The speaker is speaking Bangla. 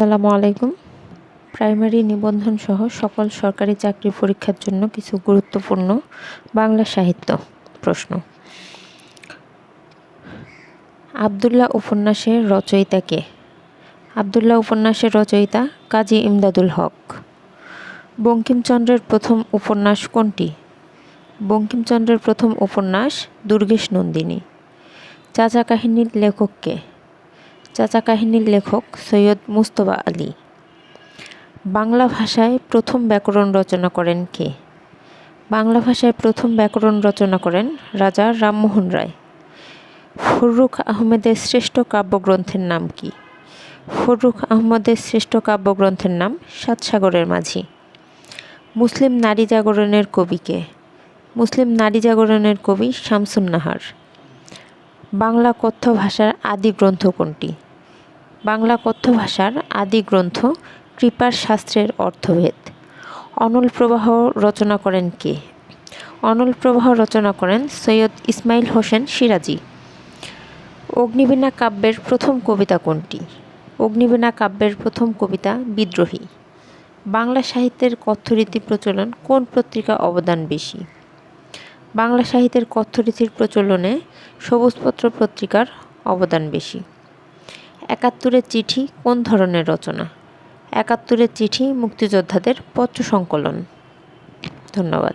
আসসালামু আলাইকুম। প্রাইমারি নিবন্ধন সহ সকল সরকারি চাকরি পরীক্ষার জন্য কিছু গুরুত্বপূর্ণ বাংলা সাহিত্য প্রশ্ন। আবদুল্লাহ উপন্যাসের রচয়িতা কে? আবদুল্লাহ উপন্যাসের রচয়িতা কাজী ইমদাদুল হক। বঙ্কিমচন্দ্রের প্রথম উপন্যাস কোনটি? বঙ্কিমচন্দ্রের প্রথম উপন্যাস দুর্গেশ নন্দিনী। চাচা কাহিনীর লেখক কে? চাচা কাহিনীর লেখক সৈয়দ মুস্তফা আলী। বাংলা ভাষায় প্রথম ব্যাকরণ রচনা করেন কে? বাংলা ভাষায় প্রথম ব্যাকরণ রচনা করেন রাজা রামমোহন রায়। ফররুখ আহমেদের শ্রেষ্ঠ কাব্যগ্রন্থের নাম কি? ফররুখ আহমদের শ্রেষ্ঠ কাব্যগ্রন্থের নাম সাতসাগরের মাঝি। মুসলিম নারী জাগরণের কবিকে মুসলিম নারী জাগরণের কবি শামসুন নাহার বাংলা কথ্য ভাষার আদি গ্রন্থ কোনটি? বাংলা কথ্য ভাষার আদি গ্রন্থ কৃপার শাস্ত্রের অর্থভেদ। অনল প্রবাহ রচনা করেন কে? অনল প্রবাহ রচনা করেন সৈয়দ ইসমাইল হোসেন সিরাজি। অগ্নিবীণা কাব্যের প্রথম কবিতা কোনটি? অগ্নিবীণা কাব্যের প্রথম কবিতা বিদ্রোহী। বাংলা সাহিত্যের কথ্যরীতি প্রচলন কোন পত্রিকা অবদান বেশি? বাংলা সাহিত্যের কথ্যরীতির প্রচলনে সবুজপত্র পত্রিকার অবদান বেশি। একাত্তরের চিঠি কোন ধরনের রচনা? একাত্তরের চিঠি মুক্তিযোদ্ধাদের পত্র সংকলন। ধন্যবাদ।